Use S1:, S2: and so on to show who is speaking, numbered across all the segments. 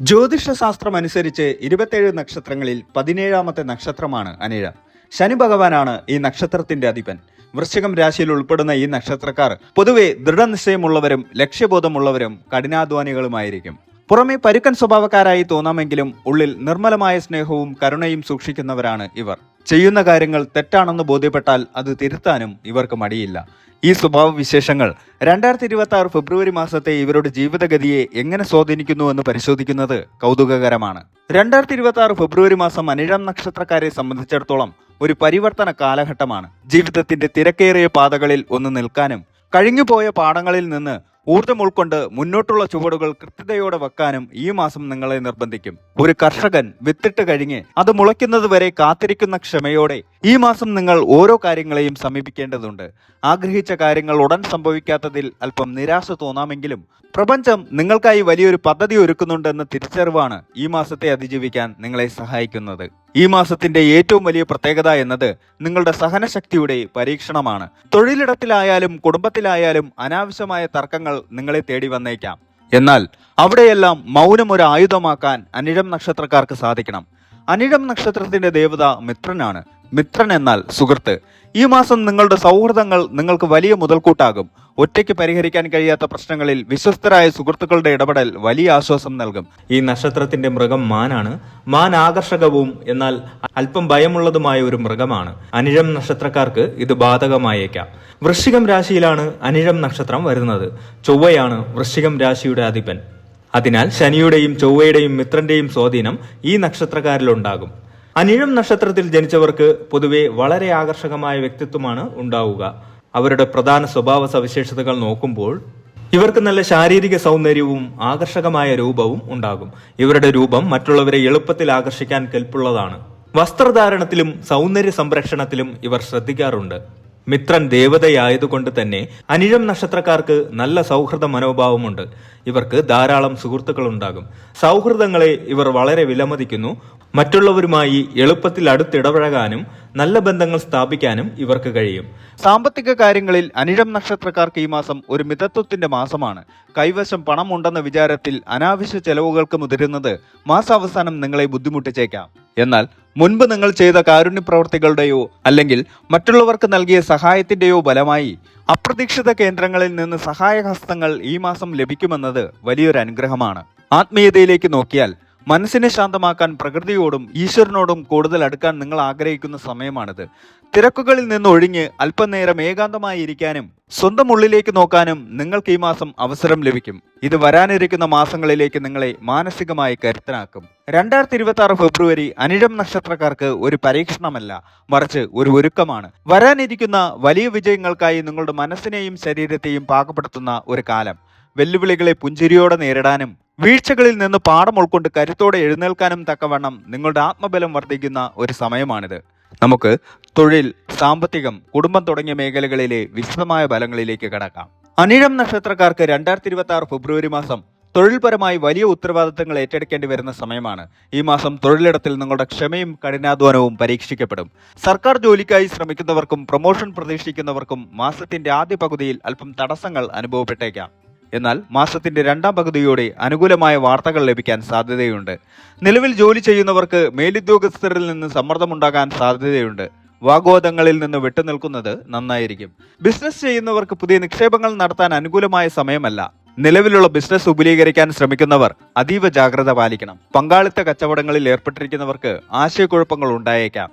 S1: ജ്യോതിഷശാസ്ത്രം അനുസരിച്ച് ഇരുപത്തേഴ് നക്ഷത്രങ്ങളിൽ പതിനേഴാമത്തെ നക്ഷത്രമാണ് അനിഴ. ശനി ഭഗവാനാണ് ഈ നക്ഷത്രത്തിന്റെ അധിപൻ. വൃശ്ചികം രാശിയിൽ ഉൾപ്പെടുന്ന ഈ നക്ഷത്രക്കാർ പൊതുവെ ദൃഢനിശ്ചയമുള്ളവരും ലക്ഷ്യബോധമുള്ളവരും കഠിനാധ്വാനികളുമായിരിക്കും. പുറമെ പരുക്കൻ സ്വഭാവക്കാരായി തോന്നാമെങ്കിലും ഉള്ളിൽ നിർമ്മലമായ സ്നേഹവും കരുണയും സൂക്ഷിക്കുന്നവരാണ് ഇവർ. ചെയ്യുന്ന കാര്യങ്ങൾ തെറ്റാണെന്ന് ബോധ്യപ്പെട്ടാൽ അത് തിരുത്താനും ഇവർക്ക് മടിയില്ല. ഈ സ്വഭാവ വിശേഷങ്ങൾ രണ്ടായിരത്തി ഇരുപത്തി ആറ് ഫെബ്രുവരി മാസത്തെ ഇവരുടെ ജീവിതഗതിയെ എങ്ങനെ സ്വാധീനിക്കുന്നു എന്ന് പരിശോധിക്കുന്നത് കൗതുകകരമാണ്. രണ്ടായിരത്തി ഇരുപത്തി ആറ് ഫെബ്രുവരി മാസം അനിഴം നക്ഷത്രക്കാരെ സംബന്ധിച്ചിടത്തോളം ഒരു പരിവർത്തന കാലഘട്ടമാണ്. ജീവിതത്തിന്റെ തിരക്കേറിയ പാതകളിൽ ഒന്ന് നിൽക്കാനും കഴിഞ്ഞുപോയ പാഠങ്ങളിൽ നിന്ന് ഊർജം ഉൾക്കൊണ്ട് മുന്നോട്ടുള്ള ചുവടുകൾ കൃത്യതയോടെ വെക്കാനും ഈ മാസം നിങ്ങളെ നിർബന്ധിക്കും. ഒരു കർഷകൻ വിത്തിട്ട് കഴിഞ്ഞ് അത് മുളയ്ക്കുന്നത് വരെ കാത്തിരിക്കുന്ന ക്ഷമയോടെ ഈ മാസം നിങ്ങൾ ഓരോ കാര്യങ്ങളെയും സമീപിക്കേണ്ടതുണ്ട്. ആഗ്രഹിച്ച കാര്യങ്ങൾ ഉടൻ സംഭവിക്കാത്തതിൽ അല്പം നിരാശ തോന്നാമെങ്കിലും പ്രപഞ്ചം നിങ്ങൾക്കായി വലിയൊരു പദ്ധതി ഒരുക്കുന്നുണ്ടെന്ന തിരിച്ചറിവാണ് ഈ മാസത്തെ അതിജീവിക്കാൻ നിങ്ങളെ സഹായിക്കുന്നത്. ഈ മാസത്തിന്റെ ഏറ്റവും വലിയ പ്രത്യേകത എന്നത് നിങ്ങളുടെ സഹനശക്തിയുടെ പരീക്ഷണമാണ്. തൊഴിലിടത്തിലായാലും കുടുംബത്തിലായാലും അനാവശ്യമായ തർക്കങ്ങൾ നിങ്ങളെ തേടി വന്നേക്കാം. എന്നാൽ അവിടെയെല്ലാം മൗനം ഒരു ആയുധമാക്കാൻ അനിഴം നക്ഷത്രക്കാർക്ക് സാധിക്കണം. അനിഴം നക്ഷത്രത്തിന്റെ ദേവത മിത്രനാണ്. മിത്രൻ എന്നാൽ സുഹൃത്ത്. ഈ മാസം നിങ്ങളുടെ സൗഹൃദങ്ങൾ നിങ്ങൾക്ക് വലിയ മുതൽക്കൂട്ടാകും. ഒറ്റയ്ക്ക് പരിഹരിക്കാൻ കഴിയാത്ത പ്രശ്നങ്ങളിൽ വിശ്വസ്തരായ സുഹൃത്തുക്കളുടെ ഇടപെടൽ വലിയ ആശ്വാസം നൽകും.
S2: ഈ നക്ഷത്രത്തിന്റെ മൃഗം മാനാണ്. മാൻ ആകർഷകവും എന്നാൽ അല്പം ഭയമുള്ളതുമായ ഒരു മൃഗമാണ്. അനിഴം നക്ഷത്രക്കാർക്ക് ഇത് ബാധകമായേക്കാം. വൃശ്ചികം രാശിയിലാണ് അനിഴം നക്ഷത്രം വരുന്നത്. ചൊവ്വയാണ് വൃശ്ചികം രാശിയുടെ അധിപൻ. അതിനാൽ ശനിയുടെയും ചൊവ്വയുടെയും മിത്രന്റെയും സ്വാധീനം ഈ നക്ഷത്രക്കാരിലുണ്ടാകും. അനിഴം നക്ഷത്രത്തിൽ ജനിച്ചവർക്ക് പൊതുവെ വളരെ ആകർഷകമായ വ്യക്തിത്വമാണ് ഉണ്ടാവുക. അവരുടെ പ്രധാന സ്വഭാവ സവിശേഷതകൾ നോക്കുമ്പോൾ ഇവർക്ക് നല്ല ശാരീരിക സൗന്ദര്യവും ആകർഷകമായ രൂപവും ഉണ്ടാകും. ഇവരുടെ രൂപം മറ്റുള്ളവരെ എളുപ്പത്തിൽ ആകർഷിക്കാൻ കെൽപ്പുള്ളതാണ്. വസ്ത്രധാരണത്തിലും സൗന്ദര്യ സംരക്ഷണത്തിലും ഇവർ ശ്രദ്ധിക്കാറുണ്ട്. മിത്രൻ ദേവതയായതുകൊണ്ട് തന്നെ അനിഴം നക്ഷത്രക്കാർക്ക് നല്ല സൗഹൃദ മനോഭാവമുണ്ട്. ഇവർക്ക് ധാരാളം സുഹൃത്തുക്കൾ ഉണ്ടാകും സൗഹൃദങ്ങളെ ഇവർ വളരെ വിലമതിക്കുന്നു. മറ്റുള്ളവരുമായി എളുപ്പത്തിൽ അടുത്തിടപഴകാനും നല്ല ബന്ധങ്ങൾ സ്ഥാപിക്കാനും ഇവർക്ക് കഴിയും.
S1: സാമ്പത്തിക കാര്യങ്ങളിൽ അനിഴം നക്ഷത്രക്കാർക്ക് ഈ മാസം ഒരു മിതത്വത്തിന്റെ മാസമാണ്. കൈവശം പണം ഉണ്ടെന്ന വിചാരത്തിൽ അനാവശ്യ ചെലവുകൾക്ക് മുതിരുന്നത് മാസാവസാനം നിങ്ങളെ ബുദ്ധിമുട്ടിച്ചേക്കാം. എന്നാൽ മുൻപ് നിങ്ങൾ ചെയ്ത കാരുണ്യ പ്രവർത്തികളുടെയോ അല്ലെങ്കിൽ മറ്റുള്ളവർക്ക് നൽകിയ സഹായത്തിന്റെയോ ഫലമായി അപ്രതീക്ഷിത കേന്ദ്രങ്ങളിൽ നിന്ന് സഹായഹസ്തങ്ങൾ ഈ മാസം ലഭിക്കുമെന്നത് വലിയൊരു അനുഗ്രഹമാണ്. ആത്മീയതയിലേക്ക് നോക്കിയാൽ മനസ്സിനെ ശാന്തമാക്കാൻ പ്രകൃതിയോടും ഈശ്വരനോടും കൂടുതൽ അടുക്കാൻ നിങ്ങൾ ആഗ്രഹിക്കുന്ന സമയമാണിത്. തിരക്കുകളിൽ നിന്ന് ഒഴിഞ്ഞ് അല്പനേരം ഏകാന്തമായി ഇരിക്കാനും സ്വന്തം ഉള്ളിലേക്ക് നോക്കാനും നിങ്ങൾക്ക് ഈ മാസം അവസരം ലഭിക്കും. ഇത് വരാനിരിക്കുന്ന മാസങ്ങളിലേക്ക് നിങ്ങളെ മാനസികമായി കരുത്തനാക്കും. രണ്ടായിരത്തി ഇരുപത്തി ആറ് ഫെബ്രുവരി അനിഴം നക്ഷത്രക്കാർക്ക് ഒരു പരീക്ഷണമല്ല മറിച്ച് ഒരു ഒരുക്കമാണ്. വരാനിരിക്കുന്ന വലിയ വിജയങ്ങൾക്കായി നിങ്ങളുടെ മനസ്സിനെയും ശരീരത്തെയും പാകപ്പെടുത്തുന്ന ഒരു കാലം. വെല്ലുവിളികളെ പുഞ്ചിരിയോടെ നേരിടാനും വീഴ്ചകളിൽ നിന്ന് പാഠം ഉൾക്കൊണ്ട് കരുത്തോടെ എഴുന്നേൽക്കാനും തക്കവണ്ണം നിങ്ങളുടെ ആത്മബലം വർദ്ധിക്കുന്ന ഒരു സമയമാണിത്. നമുക്ക് തൊഴിൽ സാമ്പത്തികം കുടുംബം തുടങ്ങിയ മേഖലകളിലെ വിശദമായ ബലങ്ങളിലേക്ക് കടക്കാം. അനിഴം നക്ഷത്രക്കാർക്ക് രണ്ടായിരത്തി ഇരുപത്തി ആറ് ഫെബ്രുവരി മാസം തൊഴിൽപരമായി വലിയ ഉത്തരവാദിത്തങ്ങൾ ഏറ്റെടുക്കേണ്ടി വരുന്ന സമയമാണ്. ഈ മാസം തൊഴിലിടത്തിൽ നിങ്ങളുടെ ക്ഷമയും കഠിനാധ്വാനവും പരീക്ഷിക്കപ്പെടും. സർക്കാർ ജോലിക്കായി ശ്രമിക്കുന്നവർക്കും പ്രൊമോഷൻ പ്രതീക്ഷിക്കുന്നവർക്കും മാസത്തിന്റെ ആദ്യ പകുതിയിൽ അല്പം തടസ്സങ്ങൾ അനുഭവപ്പെട്ടേക്കാം. എന്നാൽ മാസത്തിന്റെ രണ്ടാം പകുതിയോടെ അനുകൂലമായ വാർത്തകൾ ലഭിക്കാൻ സാധ്യതയുണ്ട്. നിലവിൽ ജോലി ചെയ്യുന്നവർക്ക് മേലുദ്യോഗസ്ഥരിൽ നിന്ന് സമ്മർദ്ദമുണ്ടാകാൻ സാധ്യതയുണ്ട്. വാഗ്വാദങ്ങളിൽ നിന്ന് വിട്ടുനിൽക്കുന്നത് നന്നായിരിക്കും. ബിസിനസ് ചെയ്യുന്നവർക്ക് പുതിയ നിക്ഷേപങ്ങൾ നടത്താൻ അനുകൂലമായ സമയമല്ല. നിലവിലുള്ള ബിസിനസ് വിപുലീകരിക്കാൻ ശ്രമിക്കുന്നവർ അതീവ ജാഗ്രത പാലിക്കണം. പങ്കാളിത്ത കച്ചവടങ്ങളിൽ ഏർപ്പെട്ടിരിക്കുന്നവർക്ക് ആശയക്കുഴപ്പങ്ങൾ ഉണ്ടായേക്കാം.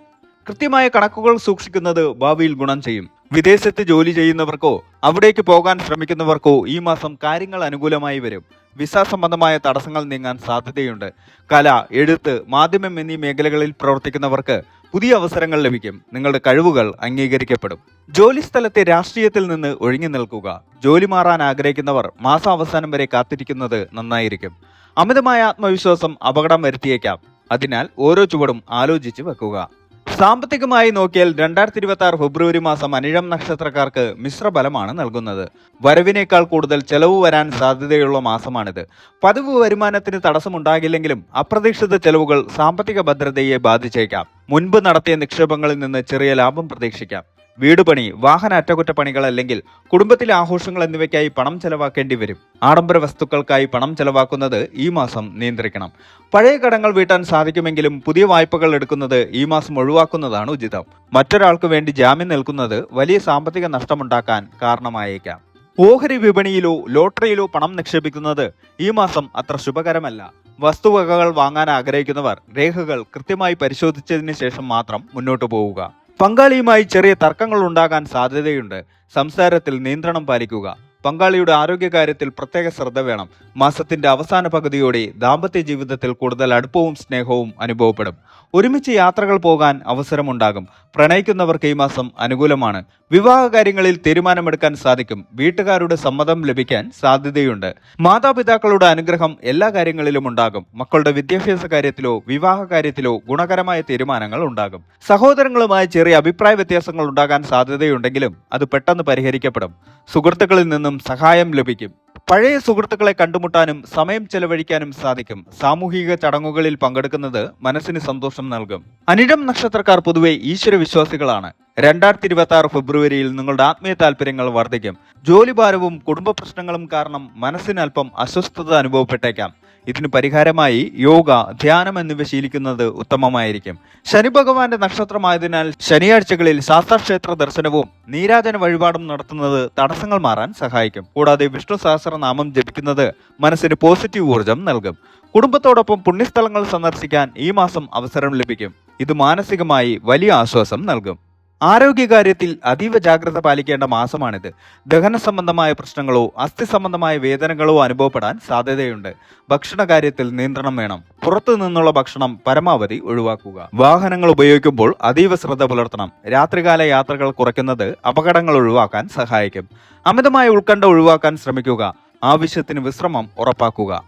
S1: കൃത്യമായ കണക്കുകൾ സൂക്ഷിക്കുന്നത് ഭാവിയിൽ ഗുണം ചെയ്യും. വിദേശത്ത് ജോലി ചെയ്യുന്നവർക്കോ അവിടേക്ക് പോകാൻ ശ്രമിക്കുന്നവർക്കോ ഈ മാസം കാര്യങ്ങൾ അനുകൂലമായി വരും. വിസ സംബന്ധമായ തടസ്സങ്ങൾ നീങ്ങാൻ സാധ്യതയുണ്ട്. കല എഴുത്ത് മാധ്യമം എന്നീ മേഖലകളിൽ പ്രവർത്തിക്കുന്നവർക്ക് പുതിയ അവസരങ്ങൾ ലഭിക്കും. നിങ്ങളുടെ കഴിവുകൾ അംഗീകരിക്കപ്പെടും. ജോലി സ്ഥലത്തെ രാഷ്ട്രീയത്തിൽ നിന്ന് ഒഴിഞ്ഞു നിൽക്കുക. ജോലി മാറാൻ ആഗ്രഹിക്കുന്നവർ മാസാവസാനം വരെ കാത്തിരിക്കുന്നത് നന്നായിരിക്കും. അമിതമായ ആത്മവിശ്വാസം അപകടം വരുത്തിയേക്കാം. അതിനാൽ ഓരോ ചുവടും ആലോചിച്ച് വെക്കുക. സാമ്പത്തികമായി നോക്കിയാൽ രണ്ടായിരത്തി ഇരുപത്തി ആറ് ഫെബ്രുവരി മാസം അനിഴം നക്ഷത്രക്കാർക്ക് മിശ്രഫലമാണ് നൽകുന്നത്. വരവിനേക്കാൾ കൂടുതൽ ചെലവ് വരാൻ സാധ്യതയുള്ള മാസമാണിത്. പതിവ് വരുമാനത്തിന് തടസ്സമുണ്ടാകില്ലെങ്കിലും അപ്രതീക്ഷിത ചെലവുകൾ സാമ്പത്തിക ഭദ്രതയെ ബാധിച്ചേക്കാം. മുൻപ് നടത്തിയ നിക്ഷേപങ്ങളിൽ നിന്ന് ചെറിയ ലാഭം പ്രതീക്ഷിക്കാം. വീട് പണി വാഹന അറ്റകുറ്റപ്പണികൾ അല്ലെങ്കിൽ കുടുംബത്തിലെ ആഘോഷങ്ങൾ എന്നിവയ്ക്കായി പണം ചെലവാക്കേണ്ടി വരും. ആഡംബര വസ്തുക്കൾക്കായി പണം ചെലവാക്കുന്നത് ഈ മാസം നിയന്ത്രിക്കണം. പഴയ കടങ്ങൾ വീട്ടാൻ സാധിക്കുമെങ്കിലും പുതിയ വായ്പകൾ എടുക്കുന്നത് ഈ മാസം ഒഴിവാക്കുന്നതാണ് ഉചിതം. മറ്റൊരാൾക്ക് വേണ്ടി ജാമ്യം നിൽക്കുന്നത് വലിയ സാമ്പത്തിക നഷ്ടമുണ്ടാക്കാൻ കാരണമായേക്കാം. ഓഹരി വിപണിയിലോ ലോട്ടറിയിലോ പണം നിക്ഷേപിക്കുന്നത് ഈ മാസം അത്ര ശുഭകരമല്ല. വസ്തുവകകൾ വാങ്ങാൻ ആഗ്രഹിക്കുന്നവർ രേഖകൾ കൃത്യമായി പരിശോധിച്ചതിന് ശേഷം മാത്രം മുന്നോട്ടു പോവുക. പങ്കാളിയുമായി ചെറിയ തർക്കങ്ങൾ ഉണ്ടാകാൻ സാധ്യതയുണ്ട്. സംസാരത്തിൽ നിയന്ത്രണം പാലിക്കുക. പങ്കാളിയുടെ ആരോഗ്യകാര്യത്തിൽ പ്രത്യേക ശ്രദ്ധ വേണം. മാസത്തിന്റെ അവസാന പകുതിയോടെ ദാമ്പത്യ ജീവിതത്തിൽ കൂടുതൽ അടുപ്പവും സ്നേഹവും അനുഭവപ്പെടും. ഒരുമിച്ച് യാത്രകൾ പോകാൻ അവസരമുണ്ടാകും. പ്രണയിക്കുന്നവർക്ക് ഈ മാസം അനുകൂലമാണ്. വിവാഹ കാര്യങ്ങളിൽ തീരുമാനമെടുക്കാൻ സാധിക്കും. വീട്ടുകാരുടെ സമ്മതം ലഭിക്കാൻ സാധ്യതയുണ്ട്. മാതാപിതാക്കളുടെ അനുഗ്രഹം എല്ലാ കാര്യങ്ങളിലും ഉണ്ടാകും. മക്കളുടെ വിദ്യാഭ്യാസ കാര്യത്തിലോ വിവാഹ കാര്യത്തിലോ ഗുണകരമായ തീരുമാനങ്ങൾ ഉണ്ടാകും. സഹോദരങ്ങളുമായി ചെറിയ അഭിപ്രായ വ്യത്യാസങ്ങൾ ഉണ്ടാകാൻ സാധ്യതയുണ്ടെങ്കിലും അത് പെട്ടെന്ന് പരിഹരിക്കപ്പെടും. സുഹൃത്തുക്കളിൽ നിന്നും സഹായം ലഭിക്കും. പഴയ സുഹൃത്തുക്കളെ കണ്ടുമുട്ടാനും സമയം ചെലവഴിക്കാനും സാധിക്കും. സാമൂഹിക ചടങ്ങുകളിൽ പങ്കെടുക്കുന്നത് മനസ്സിന് സന്തോഷം നൽകും. അനിഴം നക്ഷത്രക്കാർ പൊതുവെ ഈശ്വര വിശ്വാസികളാണ്. രണ്ടായിരത്തി ഇരുപത്തി ആറ് ഫെബ്രുവരിയിൽ നിങ്ങളുടെ ആത്മീയ താല്പര്യങ്ങൾ വർദ്ധിക്കും. ജോലിഭാരവും കുടുംബ പ്രശ്നങ്ങളും കാരണം മനസ്സിനൽപ്പം അസ്വസ്ഥത അനുഭവപ്പെട്ടേക്കാം. ഇതിന് പരിഹാരമായി യോഗ ധ്യാനം എന്നിവ ശീലിക്കുന്നത് ഉത്തമമായിരിക്കും. ശനി ഭഗവാന്റെ നക്ഷത്രമായതിനാൽ ശനിയാഴ്ചകളിൽ ശാസ്താക്ഷേത്ര ദർശനവും നീരാജന വഴിപാടും നടത്തുന്നത് തടസ്സങ്ങൾ മാറാൻ സഹായിക്കും. കൂടാതെ വിഷ്ണു സഹസ്രനാമം ജപിക്കുന്നത് മനസ്സിന് പോസിറ്റീവ് ഊർജം നൽകും. കുടുംബത്തോടൊപ്പം പുണ്യസ്ഥലങ്ങൾ സന്ദർശിക്കാൻ ഈ മാസം അവസരം ലഭിക്കും. ഇത് മാനസികമായി വലിയ ആശ്വാസം നൽകും. ആരോഗ്യകാര്യത്തിൽ അതീവ ജാഗ്രത പാലിക്കേണ്ട മാസമാണിത്. ദഹന സംബന്ധമായ പ്രശ്നങ്ങളോ അസ്ഥി സംബന്ധമായ വേദനകളോ അനുഭവപ്പെടാൻ സാധ്യതയുണ്ട്. ഭക്ഷണ കാര്യത്തിൽ നിയന്ത്രണം വേണം. പുറത്തു നിന്നുള്ള ഭക്ഷണം പരമാവധി ഒഴിവാക്കുക. വാഹനങ്ങൾ ഉപയോഗിക്കുമ്പോൾ അതീവ ശ്രദ്ധ പുലർത്തണം. രാത്രികാല യാത്രകൾ കുറയ്ക്കുന്നത് അപകടങ്ങൾ ഒഴിവാക്കാൻ സഹായിക്കും. അമിതമായ ഉത്കണ്ഠ ഒഴിവാക്കാൻ ശ്രമിക്കുക. ആവശ്യത്തിന് വിശ്രമം ഉറപ്പാക്കുക.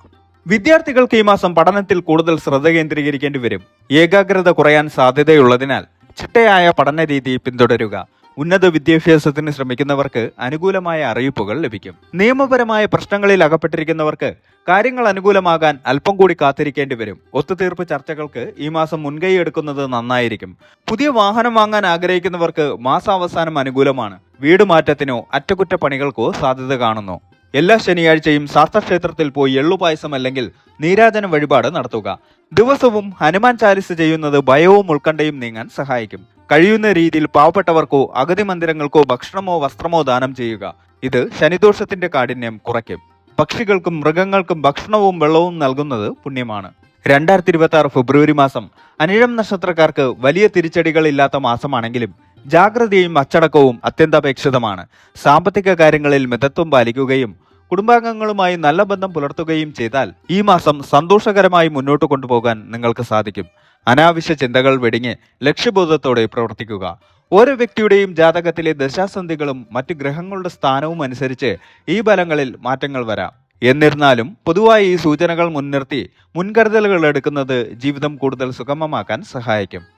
S1: വിദ്യാർത്ഥികൾക്ക് ഈ മാസം പഠനത്തിൽ കൂടുതൽ ശ്രദ്ധ കേന്ദ്രീകരിക്കേണ്ടി വരും. ഏകാഗ്രത കുറയാൻ സാധ്യതയുള്ളതിനാൽ ചിട്ടയായ പഠന രീതി പിന്തുടരുക. ഉന്നത വിദ്യാഭ്യാസത്തിന് ശ്രമിക്കുന്നവർക്ക് അനുകൂലമായ അറിയിപ്പുകൾ ലഭിക്കും. നിയമപരമായ പ്രശ്നങ്ങളിൽ അകപ്പെട്ടിരിക്കുന്നവർക്ക് കാര്യങ്ങൾ അനുകൂലമാകാൻ അല്പം കൂടി കാത്തിരിക്കേണ്ടി വരും. ഒത്തുതീർപ്പ് ചർച്ചകൾക്ക് ഈ മാസം മുൻകൈ എടുക്കുന്നത് നന്നായിരിക്കും. പുതിയ വാഹനം വാങ്ങാൻ ആഗ്രഹിക്കുന്നവർക്ക് മാസാവസാനം അനുകൂലമാണ്. വീട് മാറ്റത്തിനോ അറ്റകുറ്റപ്പണികൾക്കോ സാധ്യത കാണുന്നു. എല്ലാ ശനിയാഴ്ചയും ശാസ്ത്രക്ഷേത്രത്തിൽ പോയി എള്ളുപായസം അല്ലെങ്കിൽ നീരാജന വഴിപാട് നടത്തുക. ദിവസവും ഹനുമാൻ ചാലിസ് ചെയ്യുന്നത് ഭയവും ഉത്കണ്ഠയും നീങ്ങാൻ സഹായിക്കും. കഴിയുന്ന രീതിയിൽ പാവപ്പെട്ടവർക്കോ അഗതി മന്ദിരങ്ങൾക്കോ ഭക്ഷണമോ വസ്ത്രമോ ദാനം ചെയ്യുക. ഇത് ശനിദോഷത്തിന്റെ കാഠിന്യം കുറയ്ക്കും. പക്ഷികൾക്കും മൃഗങ്ങൾക്കും ഭക്ഷണവും വെള്ളവും നൽകുന്നത് പുണ്യമാണ്. രണ്ടായിരത്തി ഇരുപത്തി ആറ് ഫെബ്രുവരി മാസം അനിഴം നക്ഷത്രക്കാർക്ക് വലിയ തിരിച്ചടികൾ ഇല്ലാത്ത മാസമാണെങ്കിലും ജാഗ്രതയും അച്ചടക്കവും അത്യന്താപേക്ഷിതമാണ്. സാമ്പത്തിക കാര്യങ്ങളിൽ മിതത്വം പാലിക്കുകയും കുടുംബാംഗങ്ങളുമായി നല്ല ബന്ധം പുലർത്തുകയും ചെയ്താൽ ഈ മാസം സന്തോഷകരമായി മുന്നോട്ട് കൊണ്ടുപോകാൻ നിങ്ങൾക്ക് സാധിക്കും. അനാവശ്യ ചിന്തകൾ വെടിഞ്ഞ് ലക്ഷ്യബോധത്തോടെ പ്രവർത്തിക്കുക. ഓരോ വ്യക്തിയുടെയും ജാതകത്തിലെ ദശാസന്ധികളും മറ്റ് ഗ്രഹങ്ങളുടെ സ്ഥാനവും അനുസരിച്ച് ഈ ബലങ്ങളിൽ മാറ്റങ്ങൾ വരാം. എന്നിരുന്നാലും പൊതുവായി ഈ സൂചനകൾ മുൻനിർത്തി മുൻകരുതലുകൾ എടുക്കുന്നത് ജീവിതം കൂടുതൽ സുഗമമാക്കാൻ സഹായിക്കും.